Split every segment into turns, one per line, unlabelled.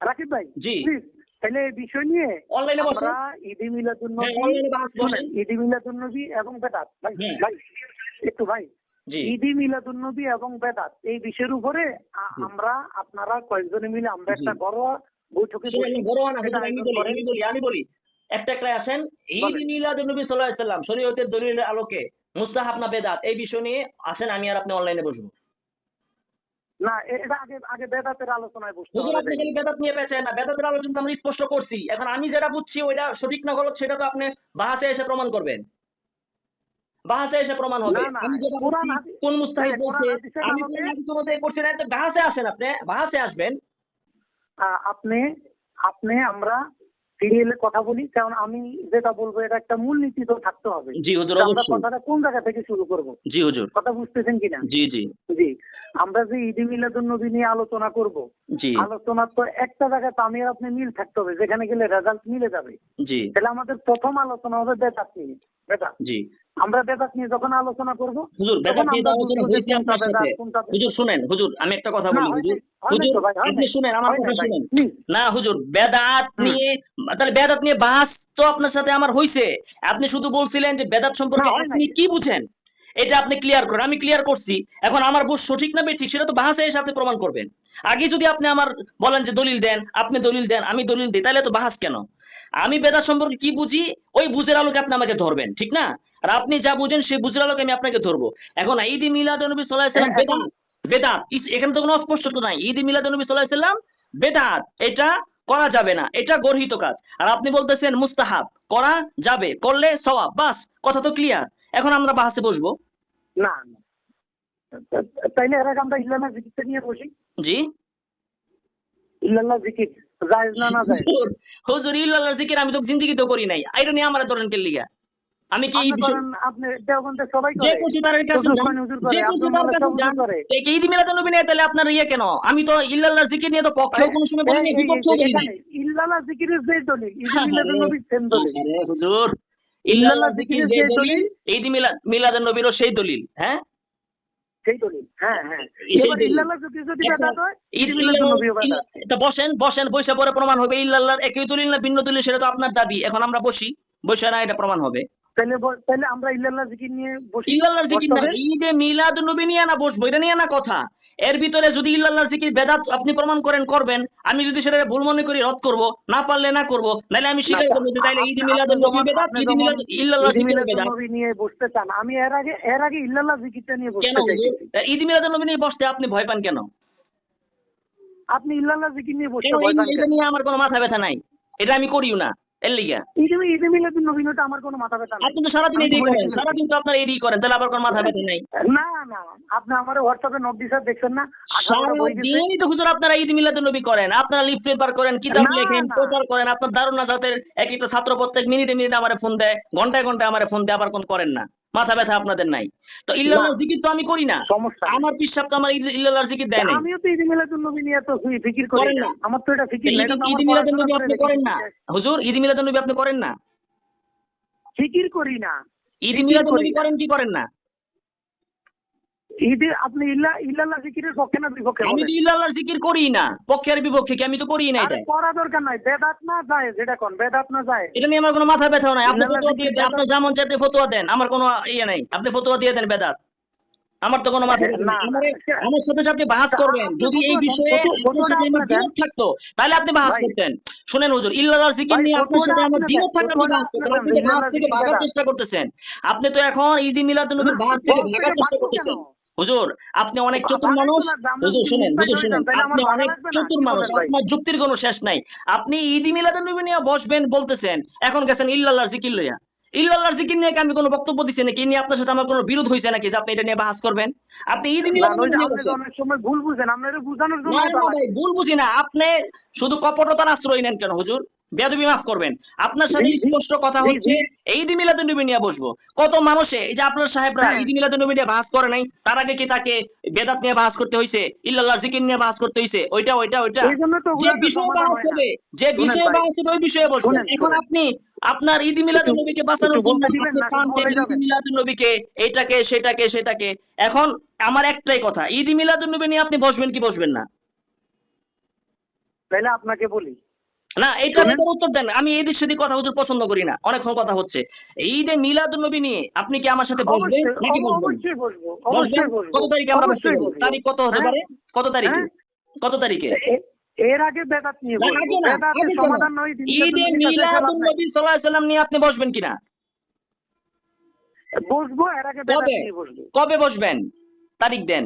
রাকিব ভাই
জি।
তাহলে এই বিষয় নিয়ে
অনলাইনে
আমরা ঈদি মিলাদুন
হ্যাঁ, বাস বসেন
ঈদি মিলাদুন নবী এবং বেদাত। ভাই
হ্যাঁ।
ভাই একটু ভাই ঈদি মিলাদুন নবী এবং বেদাত এই বিষয়ের উপরে আমরা আপনারা কয়েকজনে মিলে আমরা একটা ঘরোয়া বৈঠকে
আমি বলি একটা একটা আসেন ঈদ
বলেন।
মিলাদ নবী সাল্লাল্লাহু আলাইহি সাল্লাম শরীয়তের দলিলের আলোকে মুস্তাহাব না বেদাত এই বিষয় নিয়ে আসেন আমি আর আপনি অনলাইনে বসবো।
না এটা আগে আগে বেদাতের আলোচনায় বসতে হবে।
আপনি খালি বেদাত নিয়ে পেয়েছেন না। বেদাতের আলোচনা আমরা স্পষ্ট করছি। এখন আমি যেটা বুঝছি ওইটা সঠিক না গলত সেটা তো আপনি বাহাতে এসে প্রমাণ করবেন। বাহাতে এসে প্রমাণ হবে। আমি যেটা কোন মুস্তাহিদ
হ্যাঁ,
বলছে আমি কোন হাদিস অনুযায়ী করছি না বাহাতে আসেন আপনি বাহাতে আসবেন।
আ- আপনি আপনি আমরা সিরিয়ালে কথা বলি কারণ আমি যেটা বলব এটা একটা মূলনীতি তো থাকতে হবে।
জি হুজুর
আমরা কথাটা কোন জায়গা থেকে শুরু করব?
জি হুজুর।
কথা বুঝতেছেন কিনা?
জি জি।
জি। আমরা যে ঈদ মিলাদুন নবী নিয়ে আলোচনা করব
জি।
আলোচনা তো একটা জায়গাতে আমি আপনি মিল থাকতে হবে যেখানে গেলে রেজাল্ট মিলে যাবে।
জি।
তাহলে আমাদের প্রথম আলোচনা হবে বেদাত নিয়ে। বেদাত
জি।
আমরা বেদাত নিয়ে যখন আলোচনা করব
হুজুর বেদাত নিয়ে আলোচনা হয়েছে আপনার সাথে। হুজুর শুনেন হুজুর আমি একটা কথা বলি হুজুর। হুজুর আপনি শুনেন আমার কথা শুনেন। না হুজুর বেদাত নিয়ে তাহলে বেদাত নিয়ে বাস তো আপনার সাথে আমার হইছে। আপনি শুধু বলছিলেন যে বেদাত সম্পর্কে আপনি কি বুঝেন? এটা আপনি ক্লিয়ার করেন আমি ক্লিয়ার করছি। এখন আমার বুঝ সঠিক না বেঠিক সেটা তো বাহাসে এসে আপনি প্রমাণ করবেন। আগে যদি আপনি আমার বলেন যে দলিল দেন আপনি দলিল দেন আমি দলিল দিই তাহলে তো বাহাস কেন? আমি বেদাত সম্পর্কে কি বুঝি? ওই বুঝের আলোকে আপনি আমাকে ধরবেন ঠিক না? আর আপনি যা বুঝেন সেই বুঝের আলোকে আমি আপনাকে ধরবো। এখন ঈদ মিলাদ নবী আলাইহি সাল্লাম বেদাত বেদাত এখানে তো কোনো অস্পষ্টতা নাই। ঈদ মিলাদ নবী সাল্লাম বেদাত এটা করা যাবে না এটা গর্হিত কাজ। আর আপনি বলতেছেন মুস্তাহাব করা যাবে করলে সওয়াব বাস কথা তো ক্লিয়ার এখন আমরা বাহাসে বসবো।
না না। তাইলে এর আগে আমরা ইল্লাল্লাহ জিকিরটা নিয়ে বসি।
জি।
ইল্লাল্লাহ জিকির জায়েজ না না জায়েজ
হুজুর হুজুর ইল্লাল্লাহ জিকির আমি তো জিন্দিগিতেও করি নাই। এটা নিয়ে আমার ধরেন কে লিগা আমি কি
আপনি সবাই করে।
কাছে যে
আপনার
কাছে যান।
করে।
এই ঈদ মিলাদ নবী নিয়ে তাহলে আপনার ইয়ে কেন? আমি তো ইল্লাল্লাহ জিকির নিয়ে তো পক্ষেও কোনো সময় বলি নাই বিপক্ষেও বলি নাই।
ইল্লাল্লাহ জিকিরের যে দলিল ঈদ
হ্যাঁ,
মিলাদুন নবীর সেম দলিল।
হুজুর
ইল্লাল্লাহ
ইল্লাল্লাহ জিকির
জিকিরের
যে
যে
দলিল ঈদ মিলাদ মিলাদের নবীরও সেই দলিল হ্যাঁ?
সেই দলিল হ্যাঁ হ্যাঁ। ইল্লাল্লাহ
বসেন বসেন বসে পরে প্রমাণ হবে। ইল্লাল্লাহর একই দলিল না ভিন্ন দলিল সেটা তো আপনার দাবি। এখন আমরা বসি বসে না এটা প্রমাণ হবে।
তাহলে তাহলে আমরা ইল্লাল্লাহ জিকির নিয়ে বসি।
জিকির না ঈদে মিলাদ নবী নিয়ে না বসবো এটা নিয়ে না কথা। এর ভিতরে যদি ইল্লাল্লাহর জিকির বেদাত আপনি প্রমাণ করেন করবেন আমি যদি সেটা ভুল মনে করি রদ করব না পারলে না করব নাহলে আমি স্বীকার করব যে তাইলে ঈদ মিলাদ নবী বেদাত ঈদ মিলাদ ইল্লাল্লাহ জিকির বেদাত।
নিয়ে বসতে চান আমি এর আগে এর আগে ইল্লাল্লাহ জিকিরটা নিয়ে বসতে
হুজুর? ঈদ মিলাদ নবী নিয়ে বসতে আপনি ভয় পান কেন?
আপনি ইল্লাল্লাহ জিকির নিয়ে বসতে ভয় পান
এটা নিয়ে আমার কোনো মাথা ব্যথা নাই? এটা আমি করিও না এর লিগা।
ঈদে ঈদে মিলাদুন নবী আমার কোনো মাথা ব্যথা নাই।
আপনি তো সারাদিন এডি করেন। সারাদিন তো আপনার এডি করেন তাহলে আবার কোনো মাথা ব্যথা নাই?
না না। আপনি আমার হোয়াটসঅ্যাপে নোট দিশা দেখছেন না? আঠারোটা বই দিচ্ছে
সারাদিনই তো হুজুর আপনারা ঈদ মিলাদ নবী করেন। আপনারা লিফ পেপার করেন কিতাব লেখেন প্রচার করেন আপনার দারুণ জাতের এক একটা ছাত্র প্রত্যেক মিনিটে মিনিটে আমার ফোন দেয় ঘন্টায় ঘন্টায় আমার ফোন দেয় আবার কোন করেন না। মাথা ব্যথা আপনাদের নাই। তো জিকির তো আমি করি না। আমার পিসাব তো আমার ইল্লাল্লাহর জিকির দেয় নাই।
আমিও তো ঈদ মিলাদুন নবী নিয়ে তো ফিকির করি।
করেন
না।
না।
আমার তো এটা ফিকির না,
ঈদ নবী আপনি করেন না। হুজুর ঈদ মিলাদ নবী আপনি করেন না।
ফিকির করি না।
ঈদ
ফিকির
মিলাদ নবী করেন কি করেন না?
ঈদে আপনি ইল্লা ইল্লাল্লাহ জিকিরের পক্ষে না বিপক্ষে
আমি তো ইল্লাল্লাহর জিকির করি না। পক্ষের বিপক্ষে কি? আমি তো করি না এটা।
করা দরকার নাই। বেদাত না যায় যেটা কোন? বেদাত না যায়।
এটা নিয়ে আমার কোনো মাথা ব্যথাও নাই। আপনি ফতোয়া দিয়ে
জিকির
আপনার যেমন চাইতে ফতোয়া দেন আমার কোনো ইয়ে নাই। আপনি ফতোয়া দিয়ে দেন বেদাত। আমার তো কোনো মাথা
না,
আমারে- সাথে সাথে বাহাত করবেন। যদি এই বিষয়ে আমার দ্বিমত থাকতো তাহলে আপনি বাহাত করতেন। শুনেন হুজুর ইল্লাল্লাহর জিকির নিয়ে আপনার সাথে আমার দ্বিমত থাকলে আপনি করতেন আপনি থেকে ভাগার চেষ্টা করতেছেন। আপনি তো এখন ঈদ মিলাদ নবীর থেকে ভাগার চেষ্টা করতেছেন? হুজুর আপনি অনেক চতুর মানুষ। হুজুর শুনেন হুজুর শুনেন। আপনি অনেক? চতুর মানুষ। আপনার যুক্তির কোনো শেষ নাই। আপনি ঈদ মিলাদ নবী নিয়ে বসবেন বলতেছেন এখন গেছেন ইল্লাল্লাহর জিকির লইয়া। ইল্লাল্লাহর জিকির নিয়ে কি আমি কোনো বক্তব্য দিচ্ছি নাকি? এই নিয়ে আপনার সাথে আমার কোনো বিরোধ হয়েছে নাকি যে আপনি এটা নিয়ে বাহাস করবেন? আপনি ঈদ মিলাদ
অনেক সময় ভুল বুঝেন। আপনারা বুঝানোর জন্য
ভুল বুঝি না। আপনি শুধু কপটতার আশ্রয় নেন কেন হুজুর? বেদবি মাফ করবেন। আপনার সাথে স্পষ্ট কথা হচ্ছে এই ঈদ মিলাদ নবী নিয়ে বসবো। কত মানুষে এই যে আপনার সাহেবরা
হ্যাঁ।
ঈদ মিলাদ নবী নিয়ে বাহাস করে নাই তার আগে কি তাকে বেদাত নিয়ে বাহাস করতে হয়েছে ইল্লাল্লাহ জিকির নিয়ে বাহাস করতে হয়েছে ওইটা ওইটা ওইটা? যে বিষয়ে বাহাস হবে যে বিষয়ে। বাহাস হবে ওই বিষয়ে
শুনেন,
এখন আপনি আপনার ঈদ মিলাদ নবীকে বাঁচানোর জন্য ঈদ। মিলাদ নবীকে এইটাকে সেটাকে সেটাকে। এখন আমার একটাই কথা ঈদ মিলাদ নবী নিয়ে আপনি বসবেন কি বসবেন না?
তাহলে আপনাকে বলি
না এইটা উত্তর দেন। আমি এই দিক সেদিক কথা হুজুর পছন্দ করি না। অনেকক্ষণ কথা হচ্ছে। এই যে মিলাদ নবী নিয়ে আপনি কি আমার সাথে বসবেন? নাকি বসবেন
অবশ্যই
বসবেন?
অবশ্যই বসবো।
কত তারিখে আমরা। তারিখ কত হতে
হ্যাঁ?
পারে? কত তারিখে?
হ্যাঁ?
কত তারিখে?
এর আগে বেদাত নিয়ে বলব সমাধান নয় দিন
ঈদে মিলাদুন নবী সাল্লাল্লাহু আলাইহি সাল্লাম নিয়ে আপনি বসবেন কিনা?
বসবো এর আগে বেদাত
কবে?
নিয়ে বসবো।
কবে বসবেন? তারিখ দেন।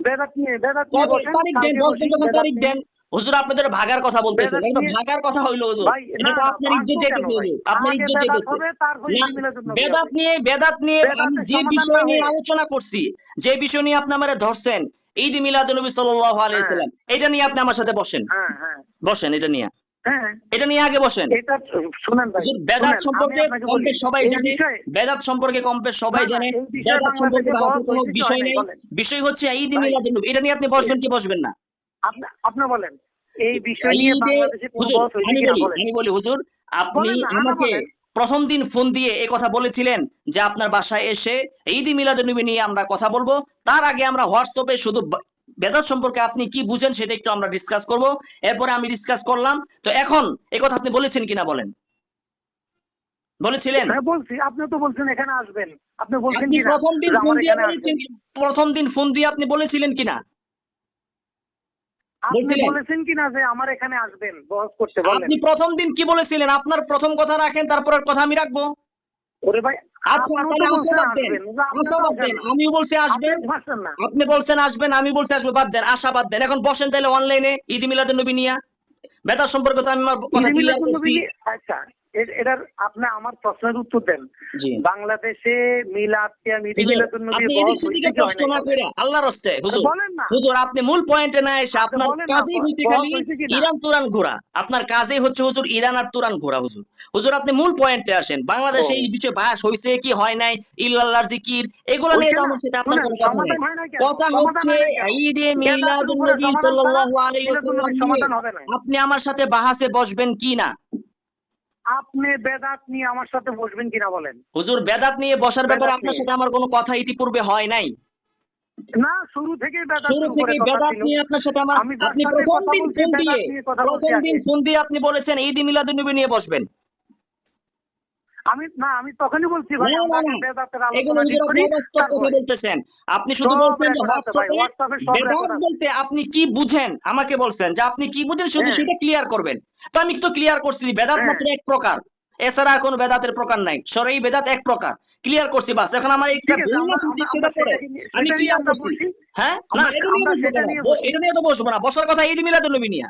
বেদাত নিয়ে বেদাত নিয়ে বসেন
তারিখ দেন
কালকে
বলছেন
বসি,
যখন
বেদাত
তারিখ দেন। হুজুর আপনাদের ভাগার কথা বলতেছেন এটা ভাগার কথা হইল হুজুর। এটা আপনার ইজ্জত যেতেছে হুজুর? আপনার ইজ্জত যেতেছে বেদাত নিয়ে বেদাত নিয়ে আমি যে বিষয় নিয়ে আলোচনা করছি যে বিষয় নিয়ে আপনি আমারে ধরছেন ঈদ মিলাদুন নবী সাল্লাল্লাহু আলাইহি
হ্যাঁ।
সাল্লাম এটা নিয়ে আপনি আমার সাথে বসেন।
হ্যাঁ হ্যাঁ।
বসেন এটা নিয়ে।
হ্যাঁ।
এটা নিয়ে আগে বসেন।
এটা শুনেন ভাই
হুজুর, বেদাত সম্পর্কে
আমি আপনাকে
কম
বলি,
বেশ সবাই জানে। বেদাত সম্পর্কে কম বেশ সবাই জানে। বেদাত সম্পর্কে কোনো বিষয় নেই। বিষয় হচ্ছে ঈদ
ভাই।
মিলাদুন নবী। এটা নিয়ে আপনি বসবেন কি বসবেন না?
আপনি আপনি বলেন। এই বিষয় নিয়ে বাংলাদেশে কোনো
হুজুর,
হয়েছে
আমি
কিনা
বলি
বলেন।
আমি বলি হুজুর আপনি আমাকে প্রথম দিন ফোন দিয়ে এ কথা বলেছিলেন যে আপনার বাসায় এসে ঈদ নিয়ে আমরা কথা বলব। তার আগে আমরা হোয়াটসঅ্যাপে শুধু বেদাত সম্পর্কে আপনি কি বুঝেন সেটা একটু আমরা ডিসকাস করব। এরপরে আমি ডিসকাস করলাম। তো এখন এই কথা আপনি বলেছেন কিনা বলেন? বলেছিলেন?
হ্যাঁ বলছি। আপনি তো বলছেন এখানে আসবেন। আপনি বলছেন
প্রথম দিন ফোন দিয়ে প্রথম দিন ফোন দিয়ে আপনি বলেছিলেন কিনা?
আপনি বলেছেন কিনা যে আমার এখানে আসবেন বহস করতে বলেন
আপনি প্রথম দিন কি বলেছিলেন? আপনার প্রথম কথা রাখেন তারপরের কথা আমি রাখব।
ওরে ভাই
আপনি
বলছেন আসবেন,
বলছি
আপনি
বলছেন আমি বলছি আসব বাদ দেন আশা বাদ দেন। এখন বসেন তাহলে অনলাইনে ঈদ মিলাদুন নবী নিয়া। বেতার সম্পর্কে তো আমি আমার কথা
আচ্ছা এটার আপনি আমার প্রশ্নের উত্তর দেন। বাংলাদেশে
আপনি আল্লাহর হস্তে
বলেন না।
হুজুর মূল পয়েন্টে না এসে আপনার কাজেই হচ্ছে খালি ইরান তুরান ঘোরা। আপনার কাজেই হচ্ছে হুজুর ইরান আর তুরান ঘোরা হুজুর। হুজুর আপনি মূল পয়েন্টে আসেন। বাংলাদেশে। এই বিষয়ে বাস হয়েছে কি হয় নাই? ইল্লাল্লাহর জিকির এগুলো নিয়ে? আমার সাথে আপনার কথা হচ্ছে
না কেন?
ঈদে মিলাদুন নবী সাল্লাল্লাহু আলাইহি ওয়াসাল্লাম
হবে না।
আপনি আমার সাথে বাহাসে বসবেন কি না?
আপনি বেদাত নিয়ে আমার সাথে বসবেন কিনা বলেন?
হুজুর বেদাত নিয়ে বসার ব্যাপারে আপনার সাথে আমার কোনো কথা ইতিপূর্বে হয় নাই।
না শুরু থেকেই বেদাত
শুরু থেকে বেদাত নিয়ে আপনার সাথে আমার আপনি প্রথম দিন ফোন দিয়ে প্রথম দিন ফোন দিয়ে আপনি বলেছেন ঈদ মিলাদুন নবী নিয়ে বসবেন।
আমি না আমি তখনই বলছি ভাই আমরা
না,
আগে
না।
বেদাতের আলোচনা করি
কথা বলতেছেন। আপনি শুধু বলছেন হোয়াটসঅ্যাপে। বলতে আপনি কি বুঝেন? আমাকে বলছেন যে আপনি কি বুঝেন? শুধু
হ্যাঁ।
সেটা ক্লিয়ার করবেন। তো আমি তো ক্লিয়ার করছি বেদাত
হ্যাঁ।
মাত্র এক প্রকার। এছাড়া আর কোনো বেদাতের প্রকার নাই। সরাই বেদাত এক প্রকার। ক্লিয়ার করছি বাস। এখন আমার আমি
সেটা
ক্লিয়ার করছি। হ্যাঁ? না এটা নিয়ে তো বসবো না। বসার কথা ঈদ মিলাদুন নবী নিয়ে।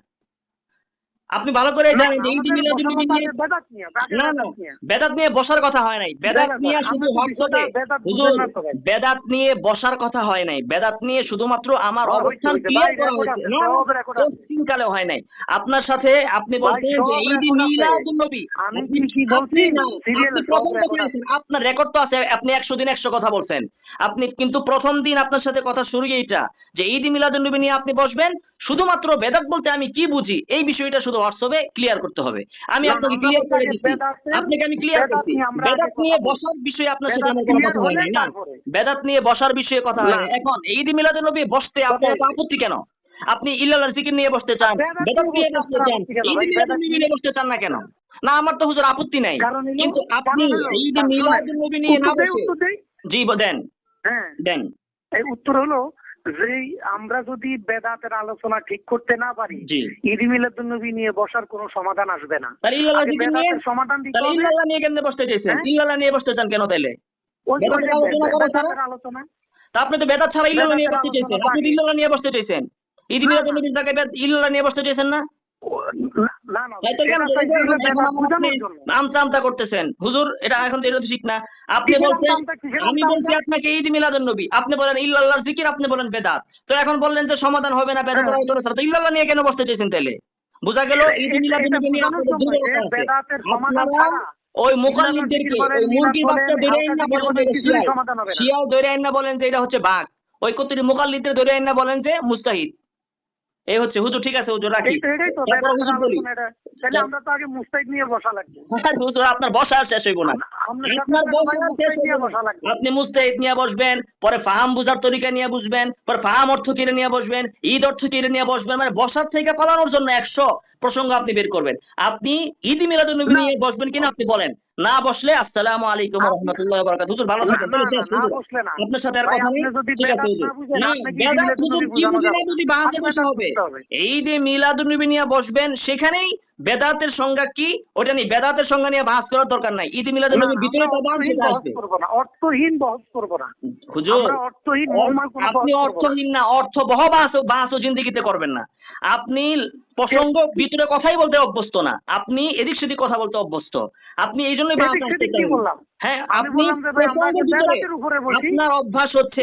আপনি ভালো করে জানেন যে ঈদ
বেদাত নিয়ে,
না না
বেদাত নিয়ে।
বসার কথা হয় নাই। বেদাত নিয়ে শুধু হুজুর। বেদাত নিয়ে বসার কথা হয় নাই। বেদাত নিয়ে শুধুমাত্র আমার অবস্থান ক্লিয়ার করা হয়েছে। পশ্চিমকালে হয় নাই। আপনার সাথে আপনি বলছেন যে ঈদ মিলাদুন নবী। আপনি
কি।
বলছেন, আপনার রেকর্ড তো আছে আপনি একশো দিন একশো কথা বলছেন। আপনি কিন্তু প্রথম দিন আপনার সাথে কথা শুরু এইটা যে ঈদ মিলাদুন নবী নিয়ে আপনি বসবেন শুধুমাত্র বেদাত বলতে আমি কি বুঝি এই বিষয়টা শুধু হোয়াটসঅ্যাপে ক্লিয়ার করতে হবে। আমি আপনাকে ক্লিয়ার করে দিচ্ছি। আপনাকে আমি ক্লিয়ার করছি। বেদাত নিয়ে বসার বিষয়ে আপনার সাথে আমার কোনো কথা হয়
হলে
নাই না বেদাত নিয়ে বসার বিষয়ে কথা হয় এখন ঈদ মিলাদুন নবী বসতে আপনার আপত্তি কেন? আপনি ইল্লাল্লাহর জিকির নিয়ে বসতে চান
বেদাত নিয়ে বসতে
চান ঈদ? মিলাদুন নবী নিয়ে বসতে চান না কেন? না আমার তো হুজুর আপত্তি নাই। কিন্তু আপনি ঈদ মিলাদুন নবী নিয়ে না বসে জি দেন।
হ্যাঁ।
দেন।
এই উত্তর হলো যে আমরা যদি বেদাতের আলোচনা ঠিক করতে না পারি ঈদ মিলাদুন নবী নিয়ে বসার কোনো সমাধান আসবে না। সমাধান দিতে
ইল্লাল্লাহ নিয়ে কেন বসতে চাইছেন?
হ্যাঁ?
ইল্লাল্লাহ নিয়ে বসতে চান কেন বেদাতের আলোচনা আপনি তো বেদাত ছাড়া ইল্লাল্লাহ নিয়ে বসতে চাইছেন। আপনি। ইল্লাল্লাহ নিয়ে বসতে চাইছেন। ঈদ
না,
মিলাদুন
না।
নবীর জায়গায় ইল্লাল্লাহ নিয়ে বসতে চাইছেন না আমতা আমতা করতেছেন। হুজুর এটা এখন তো ঠিক না। আপনি বলছেন আমি বলছি আপনাকে ঈদ মিলাদুন নবী। আপনি বলেন ইল্লাল্লাহর জিকির আপনি বলেন বেদাত। তো এখন বললেন যে সমাধান হবে না
হ্যাঁ।
তো ইল্লাল্লাহ নিয়ে কেন বসতে চাইছেন তাহলে বোঝা গেল ঈদ মিলাদুন নবী নিয়ে।
বেদাতের সমাধান
ওই মুকাল্লিদদেরকে
বলেন,
ওই মুরগি
মিলাদ
বাচ্চা
বলেন,
ধরে আইন না বলেন
জিকির
যে ধরে আইন না বলেন এটা হচ্ছে বাঘ। ওই কতরি মুকাল্লিদদের ধরে আইন না বলেন যে মুস্তাহিদ। এই হচ্ছে হুজুর ঠিক আছে হুজুর রাখি।
তাহলে আমরা তো আগে মুস্তাইদ নিয়ে বসা লাগবে।
আর হুজুর আপনার বসা শেষ হইব না। আপনার বসা শেষ
নিয়ে বসা লাগবে।
আপনি মুস্তাইদ নিয়ে বসবেন পরে ফাহাম বুঝার তরিকা নিয়ে বুঝবেন পরে ফাহাম অর্থ কিনে নিয়ে বসবেন ঈদ অর্থ কিনে নিয়ে বসবেন মানে বসার থেকে পালানোর জন্য একশো। প্রসঙ্গ আপনি বের করবেন আপনি ঈদ মিলাদুল নবী নিয়ে বসবেন কিনা আপনি বলেন না বসলে আসসালামু আলাইকুম রহমতুল্লাহ বরকাত হুজুর ভালো থাকবেন
না, না,
শেষ,
না,
হুজুর।
বসলে না।
আপনার সাথে আর কথা নেই ঠিক আছে হুজুর
না
বেদাত হুজুর কি
বোঝানো।
বুঝি বাহাতে
আপনাকে
হবে
বুঝতে হবে।
এই যে মিলাদুল নবী নিয়ে বসবেন সেখানেই বেদাতের সংজ্ঞা কি ওটা নিয়ে বেদাতের সংজ্ঞা নিয়ে বাহাস করার দরকার নাই ঈদ মিলাদুল
না,
নবীর ভিতরে তো বাহাস
অর্থহীন
সেটা আসবে
না অর্থহীন বহস করব না
হুজুর
অর্থহীন
আপনি
বহস।
অর্থহীন না অর্থ বহ বাহাস বাহাসও জিন্দিগিতে করবেন না আপনি প্রসঙ্গ ভিতরে কথাই বলতে অভ্যস্ত না। আপনি এদিক সেদিক কথা বলতে অভ্যস্ত। আপনি এই জন্যই? হ্যাঁ আপনি। আপনার অভ্যাস হচ্ছে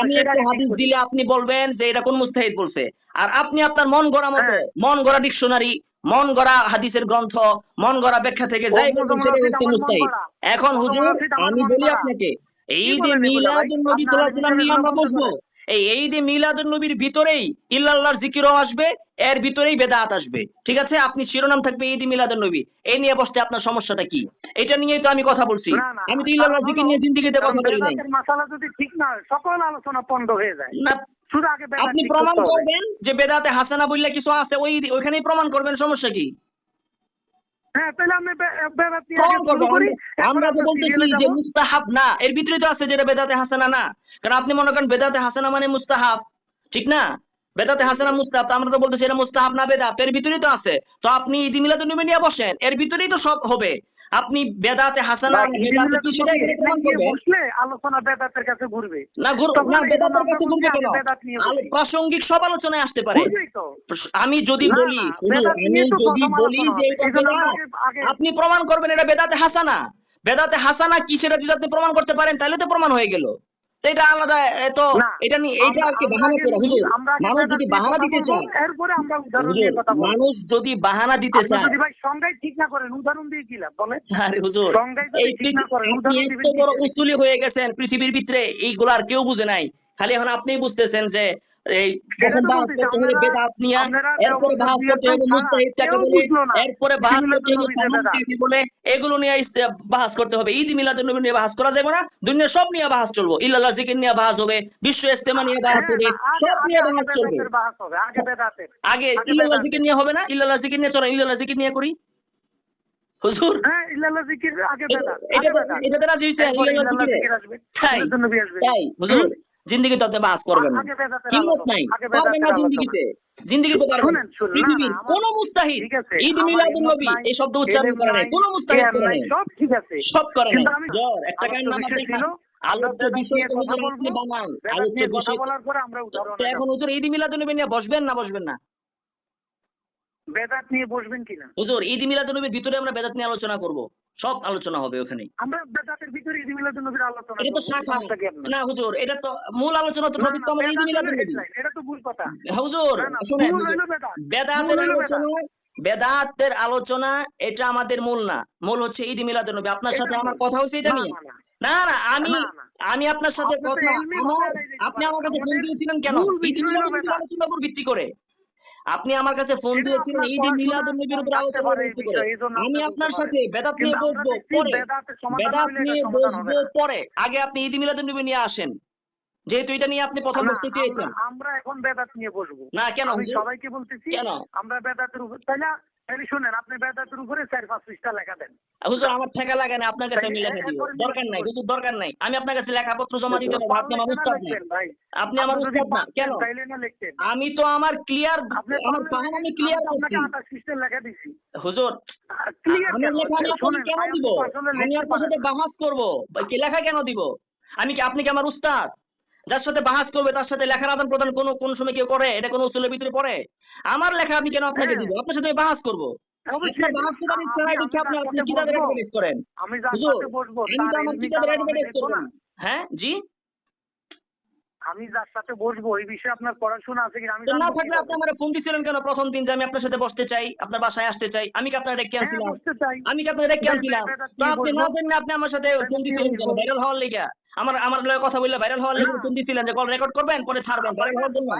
আমি একটা হাদিস দিলে আপনি বলবেন যে এটা কোন মুস্তাহিদ বলছে। আর আপনি আপনার মন গড়া মতো
হ্যাঁ।
মন গড়া ডিকশনারি মন গড়া হাদিসের গ্রন্থ মন গড়া ব্যাখ্যা থেকে যাই মুস্তাহিদ। এখন হুজুর আমি বলি আপনাকে এই যে? মিলাদুন নবী সাল্লাল্লাহু আলাইহি নিয়ে আমরা
বলতে
এই যে মিলাদুন নবীর ভিতরেই ইল্লাল্লাহর জিকিরও আসবে এর ভিতরেই বেদাত আসবে। ঠিক আছে? আপনি শিরোনাম থাকবে ঈদ মিলাদুন নবী। এই নিয়ে বসতে আপনার সমস্যাটা কি? এটা নিয়েই তো আমি কথা বলছি।
না, না,
আমি তো ইল্লাল্লাহর জিকির নিয়ে জিন্দিগিতে কথা বলি নাই।
বেদাতের মাসালা যদি ঠিক না সকল আলোচনা পণ্ড হয়ে যায়।
না
শুধু আগে
আপনি প্রমাণ করবেন যে বেদাতে হাসানা বললে কিছু আছে ওই ওইখানেই প্রমাণ করবেন সমস্যা কি?
হ্যাঁ তাহলে আমি বেদাত
আমরা- তো বলতেছি যে মুস্তাহাব না এর ভিতরে তো আছে যেটা বেদাতে হাসানা না। কারণ আপনি মনে করেন বেদাতে হাসানা মানে মুস্তাহাব ঠিক না? বেদাতে হাসানা মুস্তাহাব তো আমরা তো বলতেছি এটা মুস্তাহাব না বেদাত এর ভিতরেই তো আছে। তো আপনি ইদি মিলাদুন নবী নিয়ে বসেন এর ভিতরেই তো সব হবে। আপনি বেদাতে হাসানা
আলোচনা বেদাতের কাছে ঘুরবে।
না না বেদাতের কাছে ঘুরবে কেন। প্রাসঙ্গিক সব আলোচনায় আসতে পারে। আমি যদি বলি আমি যদি বলি যে আপনি প্রমাণ করবেন এটা বেদাতে হাসানা। বেদাতে হাসানা কি সেটা যদি আপনি প্রমাণ করতে পারেন তাহলে তো প্রমাণ হয়ে গেল। এটা আলাদা তো এটা নিয়ে এইটা আর কি বাহানা করে হুজুর। মানুষ যদি বাহানা দিতে চায়
এরপরে আমরা উদাহরণ দিয়ে কথা বলি
মানুষ যদি বাহানা দিতে চায়
যদি ভাই সংজ্ঞায় ঠিক না করেন উদাহরণ দিয়ে কি লাভ বলেন?
আরে হুজুর
যদি ঠিক না করেন, উদাহরণ দিয়ে
বড় উসুলি হয়ে গেছেন পৃথিবীর ভিতরে এইগুলো আর কেউ বুঝে নাই। খালি এখন আপনিই বুঝতেছেন যে এই প্রথম বাহাস করতে হবে বেদাত নিয়া এরপরে বাহাস করতে হবে মুস্তাহিদ কাকে বলে এরপরে বাহাস করতে হবে
মিলাদুন নবী
সালাম
বেদাত।
কাকে বলে এগুলো নিয়ে বাহাস করতে হবে। ঈদ মিলাদুন নবী নিয়ে বাহাস করা যাবে না। দুনিয়া সব নিয়ে বাহাস চলবো। ইল্লাল্লাহ জিকির নিয়ে বাহাস হবে। বিশ্ব ইস্তেমা নিয়ে বাহাস হবে।
আগে-
সব নিয়ে বাহাস চলবে।
আগে
ইল্লাল্লাহ জিকির নিয়ে হবে না? ইল্লাল্লাহ জিকির নিয়ে চলো ইল্লাল্লাহ জিকির নিয়ে করি। হুজুর।
হ্যাঁ, ইল্লাল্লাহ জিকির আগে বেদাত,
এটা
আগে
রাজি হয়েছেন ইল্লাল্লাহ
ইল্লাল্লাহ
জিকির।
আসবে,
তাই
ঈদের নবী আসবে।
তাই হুজুর।
হুম?
জিন্দিগি তো আপনি বাস করবেন না। নাই। পারবেন না জিন্দগিতে। জিন্দিগিতে পারবেন পৃথিবীর কোন মুস্তাহিদ ঈদ মিলাদুন নবী এই শব্দ উচ্চারণ করে নাই। কোন মুস্তাহিদ করে
নাই, সব ঠিক আছে।
সব করে নাই। জ্বর একটা গান
আলোচ্য বিষয় ছিল,
আলোচ্য বানান। আলোচ্য বিষয় এখন হুজুর ঈদ মিলাদুন নবী নিয়ে বসবেন না বসবেন না।
বেদাত নিয়ে বসবেন কিনা?
হুজুর ঈদ ভিতরে আমরা বেদাত নিয়ে আলোচনা করব। সব আলোচনা হবে ওখানে
আমরা বেদাতের ভিতরে ঈদ আলোচনা
এটা তো শাখা না হুজুর এটা তো মূল আলোচনা তো নবী তো আমরা ঈদ
এটা তো ভুল কথা।
হুজুর শুনেন
মূল
হুজুর। বেদাতের আলোচনা বেদাতের আলোচনা এটা আমাদের মূল না। মূল হচ্ছে ঈদ মিলাদুন নবী আপনার সাথে আমার কথা হচ্ছে এটা নিয়ে।
না, না।
আমি। আমি আপনার সাথে কথা আপনি আমার কাছে। ফোন দিয়েছিলেন কেন? ঈদ। আলোচনার উপর ভিত্তি করে। আপনি আমার কাছে ফোন দিয়েছিলেন ঈদ
পড়াশোনা
মিলাদুন নবীর উপর আলোচনা
এই এই
আমি আপনার সাথে বেদাত নিয়ে বসব পরে। বেদাত নিয়ে বসব পরে। আগে আপনি ঈদ মিলাদুন নবী নিয়ে আসেন। যেহেতু এটা নিয়ে আপনি প্রথম
বলতে
বসতে চেয়েছেন।
আমরা- আমরা এখন বেদাত নিয়ে বসবো।
না কেন?
আমি সবাইকে বলতেছি
কেন?
আমরা বেদাতের উপর তাই না? তাহলে শুনেন আপনি বেদাতের উপরে চার পাঁচ পৃষ্ঠা লেখা দেন।
হুজুর আমার ঠেকা লাগে না আপনার কাছে আমি লেখা দিব। দরকার নাই হুজুর দরকার নাই। আমি আপনার কাছে লেখাপত্র জমা দিতে পারব আপনি আমার উস্তাদ
না
আপনি আমার উস্তাদ না কেন আমি তো আমার ক্লিয়ার আমার আমি
আমি
ক্লিয়ার
তো আপনাকে
করছি।
আঠাশ পৃষ্ঠা লেখা দিছি।
হুজুর
ক্লিয়ার
আমার লেখা আমি কেন দিব? আমি বাহাস করব। কি লেখা কেন দিব? আমি কি আপনি কি আমার উস্তাদ? যার সাথে বাহাজ করবে তার সাথে লেখার আদান প্রদান কোনো কোন সময় কেউ করে? এটা কোনো উসুলের ভিতরে পড়ে? আমার লেখা আমি কেন আপনাকে
হ্যাঁ।
দিব? আপনার সাথে বাহাজ করব।
আমি
আমার কিতাবের অ্যাডভার্টাইজ হ্যাঁ জি?
আমি যার সাথে বসবো এই বিষয়ে আপনার পড়াশোনা আছে কিনা আমি
না থাকলে আপনি আমার ফোন দিছিলেন কেন প্রথম দিন যে আমি আপনার সাথে বসতে চাই আপনার বাসায় আসতে চাই? আমি কি আপনার ডেকে
হ্যাঁ,
আনছিলাম? আমি কি আপনার ডেকে আনছিলাম?
ভাই, ভাই,
তো আপনি না। জানেন আপনি আমার সাথে ফোন দিছিলেন কেন? ভাইরাল হওয়ার লেগে। আমার আমার লগে কথা বললে ভাইরাল হওয়ার লেগে ফোন দিছিলেন যে কল রেকর্ড করবেন পরে ছাড়বেন ভাইরাল হওয়ার জন্য।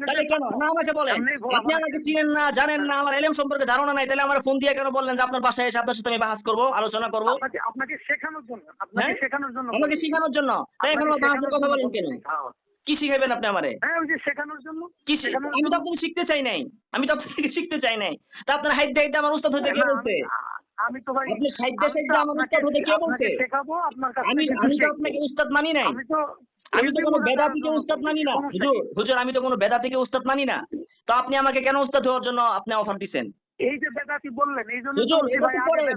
তাহলে কেন? না আমাকে বলেন। আপনি আমাকে চিনেন না জানেন না আমার এলএম সম্পর্কে ধারণা নাই তাহলে আমার ফোন দিয়ে কেন বললেন যে আপনার বাসায় এসে আপনার সাথে আমি বাহাস করব আলোচনা করব?
আপনাকে শেখানোর জন্য আপনাকে
হ্যাঁ?
শেখানোর জন্য
আমাকে শেখানোর জন্য। তাই এখন বাহাসের কথা বলেন কেন।
হ্যাঁ।
কি শিখাবেন আপনি আমারে?
হ্যাঁ ওই যে শেখানোর জন্য।
কি আমি তো আপনাকে শিখতে চাই নাই। আমি তো আপনাকে শিখতে চাই নাই। তা আপনার হাইট হাইট আমার উস্তাদ হতে কে বলছে?
আমি- তো ভাই
আপনি
তো
সাহিত্য আমার উস্তাদ হতে কে বলছে?
শেখাবো আপনার কাছ
আমি আমি তো আপনাকে উস্তাদ মানি নাই।
আমি তো
আমি তো কোনো বেদা থেকে উস্তাদ মানি না। হুজুর হুজুর আমি তো কোনো বেদা থেকে উস্তাদ মানি না। তো আপনি আমাকে কেন উস্তাদ হওয়ার জন্য আপনি অফার দিচ্ছেন
এই যে বেদাতি বললেন এই জন্য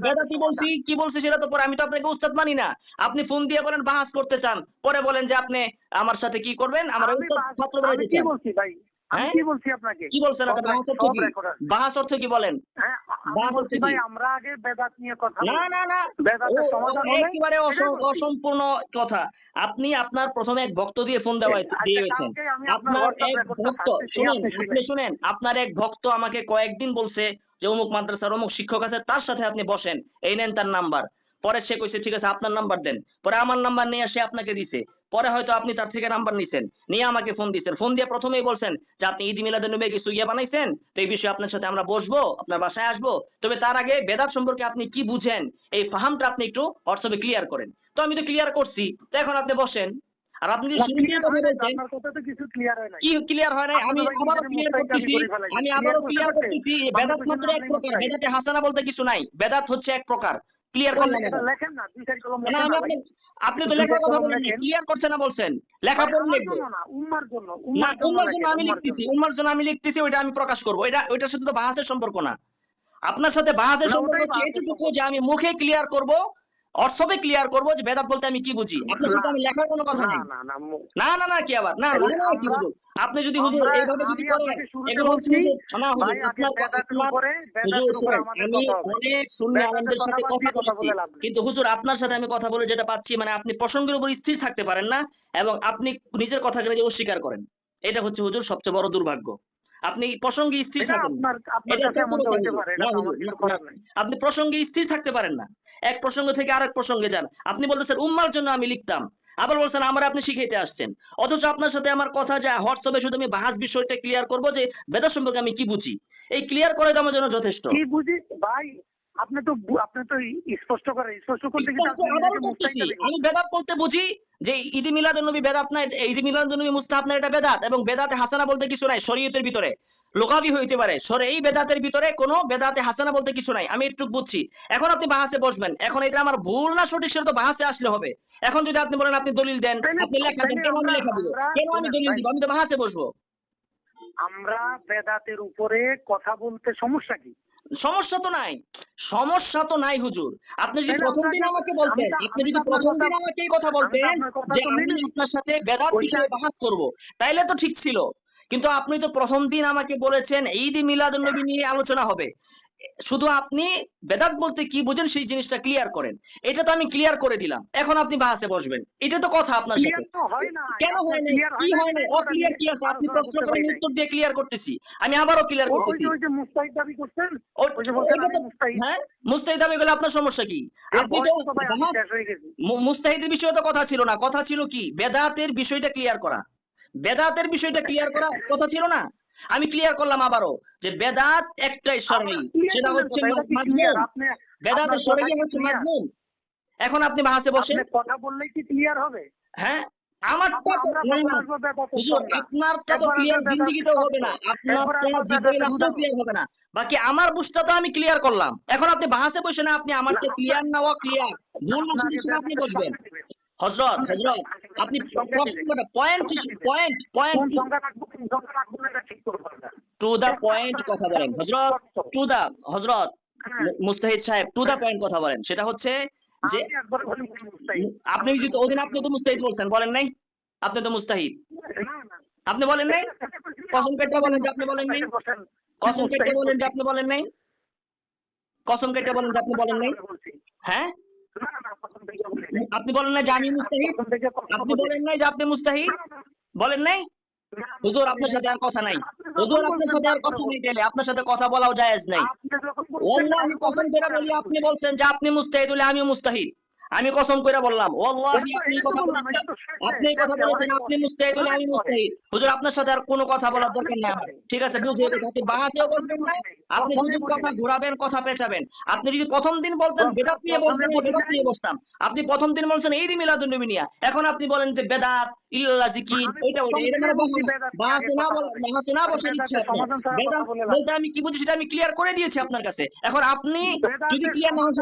বেদাতি
বলছি কি বলছি সেটা তো পরে আমি তো আপনাকে উস্তাদ মানি না। আপনি ফোন দিয়ে বলেন বাহাস করতে চান। পরে বলেন যে আপনি আমার সাথে কি করবেন আমার উস্তাদ ছাত্র
কি বলছি ভাই? আমি? কি বলছি আপনাকে?
কি বলছেন আপনি? বাহাস অর্থ কি বাহাস অর্থ কি বলেন।
আমি
বাস
বলছি
হচ্ছে
ভাই আমরা আগে বেদাত নিয়ে কথা
না না না।
বেদাতের
ও- ও
সমাধান
একেবারে অসম-
সেটাই বলছি।
অসম্পূর্ণ কথা। আপনি আপনার প্রথমে এক ভক্ত দিয়ে ফোন দেওয়া দিয়েছেন।
আপনার
এক ভক্ত শুনেন
আপনি
আপনি
শুনেন।
শুনেন আপনার এক ভক্ত আমাকে কয়েকদিন বলছে যে অমুক মাদ্রাসার অমুক শিক্ষক আছে তার সাথে আপনি বসেন। এই নেন তার নাম্বার। পরে সে কইছে ঠিক আছে আপনার নাম্বার দেন। পরে আমার নাম্বার নিয়ে সে আপনাকে দিছে। পরে হয়তো আপনি তার থেকে নাম্বার নিছেন। নিয়ে আমাকে ফোন দিচ্ছেন ফোন দিয়ে প্রথমেই বলছেন যে আপনি ঈদ মিলাদে নবী কিছু ইয়ে বানাইছেন? তো এই বিষয়ে আপনার সাথে আমরা বসবো আপনার বাসায় আসব। তবে তার আগে বেদাত সম্পর্কে আপনি কি বুঝেন? এই ফাহামটা আপনি একটু হোয়াটসঅ্যাপে ক্লিয়ার করেন। তো আমি তো ক্লিয়ার করছি। তো এখন আপনি বসেন। আর আপনি কি ক্লিয়ার হয় নাই? আমি আবারও ক্লিয়ার করতেছি। আমি আবারও ক্লিয়ার করতেছি। বেদাত মাত্র এক প্রকার। বেদাতে হাসানা বলতে কিছু নাই। বেদাত হচ্ছে এক প্রকার। ক্লিয়ার
লেখেন না দুই কলম
না আমি আপনি আপনি তো লেখার কথা বলেন ক্লিয়ার করছে না বলছেন? লেখা পড়ুন লিখব।
না, উম্মার জন্য উম্মার জন্য
আমি লিখতেছি। উম্মার জন্য আমি লিখতেছি ওইটা আমি প্রকাশ করব। এটা ওইটার সাথে তো বাহাতের সম্পর্ক না। আপনার সাথে
বাহাতের
সম্পর্ক এটুকু যে আমি মুখে ক্লিয়ার করব অর্থবে ক্লিয়ার করব যে বেদাত বলতে আমি কি বুঝি? আপনার সাথে আমি লেখার কোনো কথা নেই।
না, না,
না কি আবার? না না না কি হুজুর আপনি যদি হুজুর এইভাবে যদি করেন
বলছি,
না হুজুর আপনার আমি অনেক সুন্নি
বেদাতের
সাথে
কথা
বলছি।
বলে
কিন্তু হুজুর আপনার সাথে আমি কথা বলে যেটা পাচ্ছি মানে আপনি প্রসঙ্গের উপর স্থির থাকতে পারেন না এবং আপনি নিজের কথাগুলো যে অস্বীকার করেন। এটা হচ্ছে হুজুর সবচেয়ে বড় দুর্ভাগ্য। আপনি প্রসঙ্গে স্থির থাকেন আপনি প্রসঙ্গে স্থির থাকতে পারেন না। এক প্রসঙ্গ থেকে আরেক প্রসঙ্গে যান। আপনি বলতেছেন উম্মার জন্য আমি লিখতাম। আবার বলছেন আমার আপনি শিখাইতে আসছেন। অথচ আপনার সাথে আমার কথা যে হোয়াটসঅ্যাপে শুধু আমি বাহাস বিষয়টা ক্লিয়ার করব যে বেদাত সম্পর্কে আমি কি বুঝি? এই ক্লিয়ার করে আমার জন্য যথেষ্ট।
কি বুঝি? ভাই আপনি তো আপনি তো স্পষ্ট করে স্পষ্ট করতে।
আমি বেদাত বলতে বুঝি যে ঈদ মিলাদ নবী বেদাত না ঈদ মিলাদ নবী মুস্তাহাব না এটা বেদাত। এবং বেদাতে হাসানা বলতে কিছু নাই শরীয়তের ভিতরে। লোকাবি হইতে পারে। সরে এই বেদাতের ভিতরে কোনো বেদাতে হাসানা বলতে কিছু নাই। আমি একটু বুঝছি। এখন আপনি বাহাসে বসবেন। এখন এটা আমার ভুল না সঠিক সেটা তো বাহাসে আসলে হবে। এখন যদি আপনি বলেন আপনি দলিল দেন আপনি লেখা দেন কেন আমি লেখা দিব? কেন আমি দলিল দিব? আমি তো বাহাসে বসবো।
আমরা বেদাতের উপরে কথা বলতে সমস্যা কি?
সমস্যা তো নাই। সমস্যা তো নাই হুজুর। আপনি যদি প্রথম দিন আমাকে বলতেন আপনি যদি প্রথম দিন আমাকে এই কথা বলতেন যে আমি আপনার সাথে বেদাত বিষয়ে বাহাস করব তাইলে তো ঠিক ছিল। কিন্তু আপনি তো প্রথম দিন আমাকে বলেছেন ঈদ মিলাদুন নবী নিয়ে আলোচনা হবে। শুধু আপনি বেদাত বলতে কি বুঝেন সেই জিনিসটা ক্লিয়ার করেন। এটা তো আমি ক্লিয়ার করে দিলাম। এখন আপনি বাহাসে বসবেন। এটা তো কথা আপনার সাথে। কেন হয় না? কি হয় না? অক্লিয়ার কি আছে? আপনি প্রশ্ন করেন উত্তর দিয়ে ক্লিয়ার করতেছি। আমি আবারও ক্লিয়ার করতেছি।
ওই যে মুস্তাহিদ দাবি করছেন?
হ্যাঁ? মুস্তাহিদ আমি গেলে আপনার সমস্যা কি? আপনি তো
হয়ে?
মুস্তাহিদের বিষয়ে তো কথা ছিল না। কথা ছিল কি? বেদাতের বিষয়টা ক্লিয়ার করা। বেদাতের বিষয়টা ক্লিয়ার করা কথা ছিল না? আমি ক্লিয়ার করলাম আবারও যে বেদাত একটাই
Clear
সেটা হচ্ছে বেদাতের
কি
হচ্ছে? মাধ্যম। এখন আপনি বাহাসে বসেন।
কথা বললেই কি ক্লিয়ার হবে?
হ্যাঁ আমারটা
আমরা।
আপনারটা তো ক্লিয়ার হবে না। আপনারটা। ক্লিয়ার হবে না। বাকি বুঝটা তো আমি ক্লিয়ার করলাম। এখন আপনি বাহাসে বসে না আপনি আমার ক্লিয়ার না ও ক্লিয়ার ভুল আপনি বসবেন। হজরত হজরত আপনি point point point. To the point কথা বলেন। হজরত টু দা হজরত
হ্যাঁ।
মুস্তাহিদ সাহেব টু দা পয়েন্ট কথা বলেন। সেটা হচ্ছে যে। আপনি যদি ওদিন আপনি তো মুস্তাহিদ বলছেন বলেন নাই? আপনি তো মুস্তাহিদ। আপনি বলেন নাই? কসম কেটে বলেন যে আপনি বলেন নাই। কসম কেটে বলেন যে আপনি বলেন নাই? কসম কেটে বলেন যে আপনি বলেন নাই? হ্যাঁ? আপনি বলেন না যে আমি মুস্তাহিদ? আপনি বলেন নাই যে আপনি মুস্তাহিদ? বলেন নাই? হুজুর আপনার সাথে আর কথা নাই। হুজুর আপনার সাথে আর কথা নেই তাহলে। আপনার সাথে কথা বলাও জায়েজ নাই।
অন্য
আমি কখন করে বলি আপনি বলছেন যে আপনি মুস্তাহিদ হলে আমি মুস্তাহিদ? আমি কসম করে বললাম ওয়াল্লাহি আপনি কথা বলেছেন আপনি এই কথা বলেছেন আপনি মুস্তাহিদ হলে আমি মুস্তাহিদ। হুজুর আপনার সাথে আর কোনো কথা বলার দরকার নাই। আমার ঠিক আছে আপনি বাহাতেও বলবেন না আপনি শুধু কথা ঘোরাবেন কথা পেঁচাবেন। আপনি যদি প্রথম দিন বলতেন বেদাত নিয়ে বলতেন বেদাত নিয়ে বসতাম। আপনি প্রথম দিন বলছেন এই মিলাদুন নবী নিয়া। এখন আপনি বলেন যে বেদাত ইল্লাল্লাহ জিকির এটা মানে বাহাতে না। বল বাহাতে না বসে বলতে আমি কি বুঝি সেটা আমি ক্লিয়ার করে দিয়েছি আপনার কাছে। এখন আপনি যদি ক্লিয়ার না হন